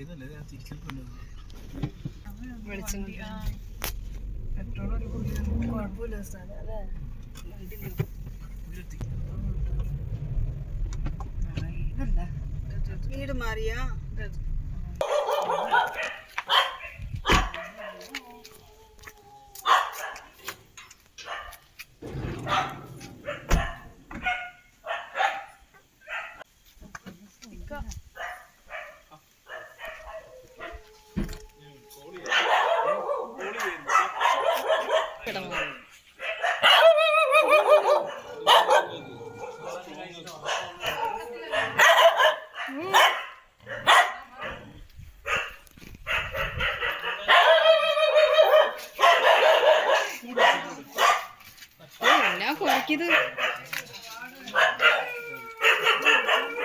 ഇതല്ലേ ഇത് ആ. തിരിച്ചിട്ടുണ്ട് വെളിച്ചം കുഴപ്പമില്ല സ്ഥലം അല്ലേ വീട് മാറിയാ?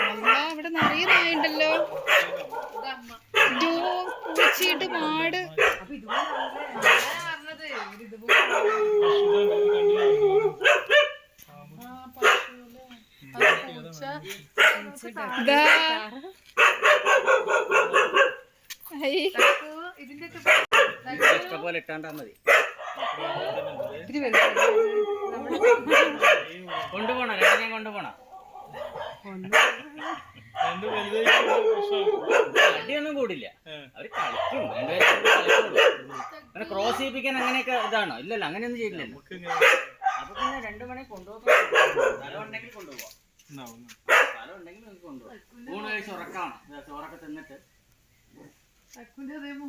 അമ്മ ഇവിടെ നിറയെ നായുണ്ടല്ലോ പൂച്ചയിട്ട് പാട് ഇതിന്റെ. ഇഷ്ടപോലെ ഇട്ടാണ്ടാ മതി. കൊണ്ടുപോണ രണ്ടിനെയും കൊണ്ടുപോണ. അടിയൊന്നും കൂടില്ല. അവർ കളിക്കും രണ്ടുപേരും അങ്ങനെ ക്രോസ് ചെയ്യിപ്പിക്കാൻ അങ്ങനെയൊക്കെ ഇതാണോ? ഇല്ലല്ലോ അങ്ങനെയൊന്നും ചെയ്യില്ലല്ലോ. ചെയ്യില്ല അപ്പൊ പിന്നെ രണ്ടു മണി കൊണ്ടുപോകാം സ്ഥലം ഉണ്ടെങ്കിൽ കൊണ്ടുപോവാം. ഉണ്ടാവും സ്ഥലം ഉണ്ടെങ്കിൽ നിങ്ങൾക്ക് കൊണ്ടുപോകാം ഊണ് കഴിച്ച് ഉറക്കാണ്. ചോറൊക്കെ തിന്നിട്ട്. എവിടെ തെക്കോ?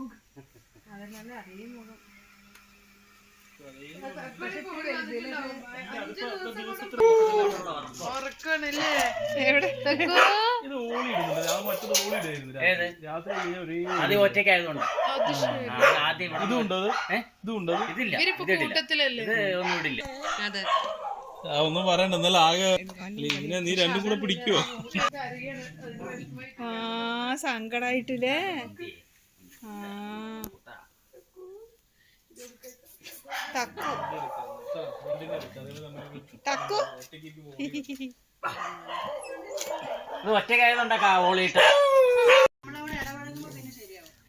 കൂട്ടത്തിലല്ലേ? ഇത് ഒന്നും ഇടില്ല അതെ. ആ ഒന്നും പറയണ്ട. എന്നാലും ആകെ ഇങ്ങനെ നീ രണ്ടും കൂടെ പിടിക്കുവോ? ആ സങ്കടായിട്ടില്ലേ? ആ. തക്കു തക്കു ഇത് ഓളിയിട്ട്.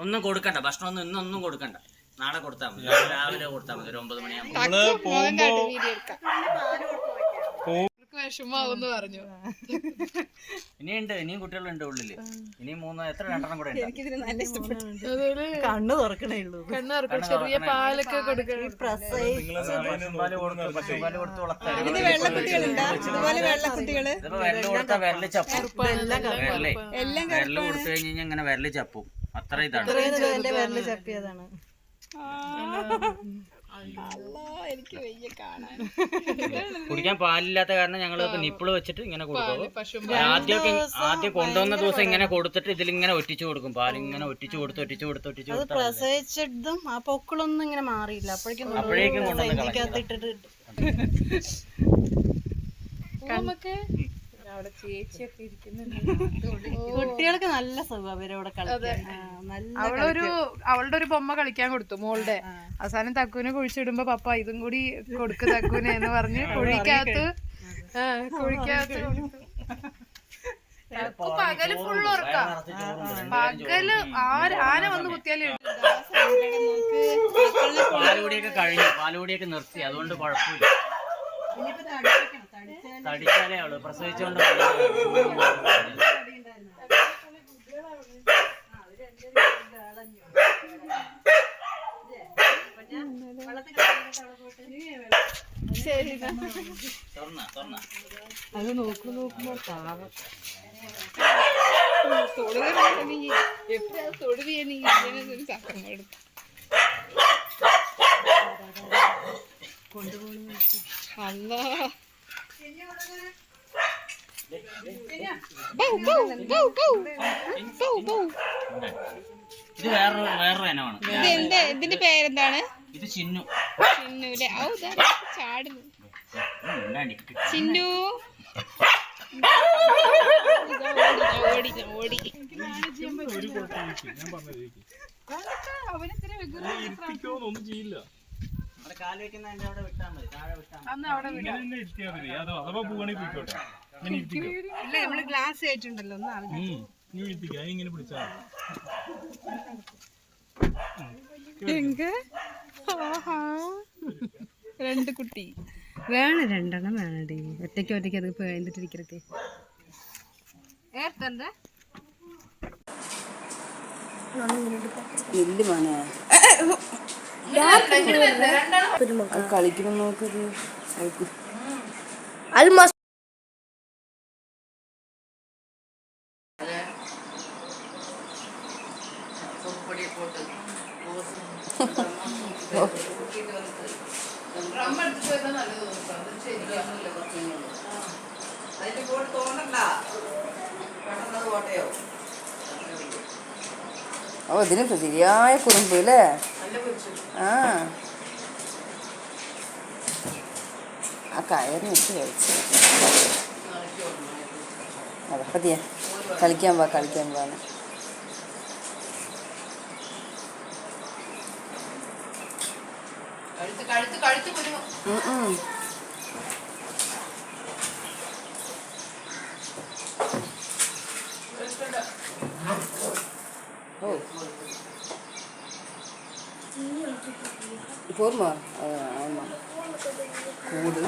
ഒന്നും കൊടുക്കണ്ട ഭക്ഷണം ഒന്നും ഇന്നൊന്നും കൊടുക്കണ്ട. നാളെ കൊടുത്താൽ മതി. രാവിലെ കൊടുത്താൽ മതി ഒരു ഒമ്പത് മണിയാകുമ്പോൾ വിഷമാവെന്ന് പറഞ്ഞു. ഇനിയുണ്ട് ഇനിയും കുട്ടികളുണ്ട് ഉള്ളിൽ. ഇനിയും മൂന്ന് എത്ര രണ്ടെണ്ണം കൂടെ ഉണ്ട്? എനിക്കിതിന് നല്ല ഇഷ്ടപ്പെട്ടു. അതിൽ കണ്ണ് തുറക്കണേ ഉള്ളൂ. ചെറിയ പാലൊക്കെ കൊടുക്കണം. വിരൽ കൊടുത്താൽ വിരൽ ചപ്പും. വിരൽ എല്ലാം വരൽ കൊടുത്തു കഴിഞ്ഞ് കഴിഞ്ഞാൽ ഇങ്ങനെ വിരൽ ചപ്പും. അത്ര ഇതാണ്. വിരൽ ചപ്പിയതാണ്. എനിക്ക് വയ്യ കാണാൻ. കുടിക്കാൻ പാലില്ലാത്ത കാരണം ഞങ്ങൾ നിപ്പിൾ വെച്ചിട്ട് ഇങ്ങനെ കൊടുക്കും. ആദ്യം ആദ്യമൊക്കെ ആദ്യം കൊണ്ടുവന്ന ദിവസം ഇങ്ങനെ കൊടുത്തിട്ട് ഇതിലിങ്ങനെ ഒറ്റിച്ചു കൊടുക്കും. പാൽ ഇങ്ങനെ ഒറ്റിച്ചു കൊടുത്ത് ഒറ്റിച്ചു കൊടുത്ത് ഒറ്റിച്ചു അത് പ്രസവിച്ചതും ആ പൊക്കിളൊന്നും ഇങ്ങനെ മാറിയില്ല. അപ്പോഴേക്കും അപ്പോഴേക്കും കൊണ്ടുവന്ന് ഇട്ടിട്ട് നമുക്ക് അവിടെ ചേച്ചിയൊക്കെ ഇരിക്കുന്നുണ്ട് കുട്ടികൾക്ക് നല്ല സുഖം അവരവിടെ അവളൊരു അവളുടെ ഒരു ബൊമ്മ കളിക്കാൻ കൊടുത്തു മോളുടെ അവസാനം തക്കുവിനെ കുഴിച്ചിടുമ്പോ പപ്പ ഇതും കൂടി കൊടുക്ക് തക്കുവിനെ എന്ന് പറഞ്ഞ് കുഴിക്കകത്ത് കുഴിക്കകത്ത് പകൽ ഫുള്ള് ഉറക്കാം പകൽ ആര് ആന വന്ന് കുത്തിയാലേ പാലുകൂടിയൊക്കെ കഴിഞ്ഞു പാലുകൂടിയൊക്കെ നിർത്തി അതുകൊണ്ട് കുഴപ്പമില്ല തടിച്ചാലേ അവൾ പ്രസവിച്ചോണ്ട് അത് നോക്കു നോക്കുമ്പോ കൊണ്ടുപോകുന്നു. എപ്പോഴാ ചക്രം കൊടുത്തു അല്ലാ. ഇത് വേറൊരു വേറൊരു ഇനമാണ് ഇത് എന്ത്? ഇതിന്റെ പേരെന്താണ്? ഇത് ചിന്നു. ചിന്നുലെ ഔ ദാ ചാടുന്നു. ചിന്നു. ഓടി ഓടി ഒരു കുഴപ്പമില്ല ഞാൻ പറഞ്ഞത് ഇരിപ്പിക്കോന്ന് ഒന്നും ചെയ്യില്ല. ഇല്ല നമ്മൾ ഗ്ലാസ് ആയിട്ടുണ്ടല്ലോ. ഇങ്ങനെ പിടിച്ചാ. രണ്ട് കുട്ടി. വേണ രണ്ടെണ്ണം വേണടി. ഒറ്റയ്ക്ക് ഒറ്റയ്ക്ക് അത് പേഴ്ന്നിട്ടിരിക്കരുത് ഏത്തന്റെ ഇല്ല മോനെ. കളിക്കണം നോക്കത് അത് ശരിയായ കുറുമ്പ് അല്ലേ ആ. ആ കയറി വെച്ച് കഴിച്ചു. അതെ പതിയെ. കളിക്കാൻ വാ കളിക്കാൻ വാ കഴുത്ത് കഴുത്ത് ഓ போதுமா ஆமாம் கூடு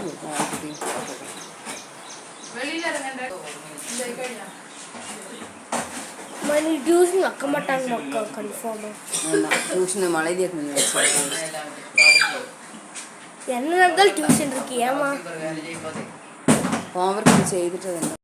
மணி டியூஷன் வைக்க மாட்டாங்க மக்கா கன்ஃபார்மாக ஆமாம் டியூஷன் மழையிலே கொஞ்சம் என்ன இருந்தாலும் டியூஷன் இருக்கு ஏமா ஹோம்ஒர்க் ചെയ്തിട്ട് തന്നെ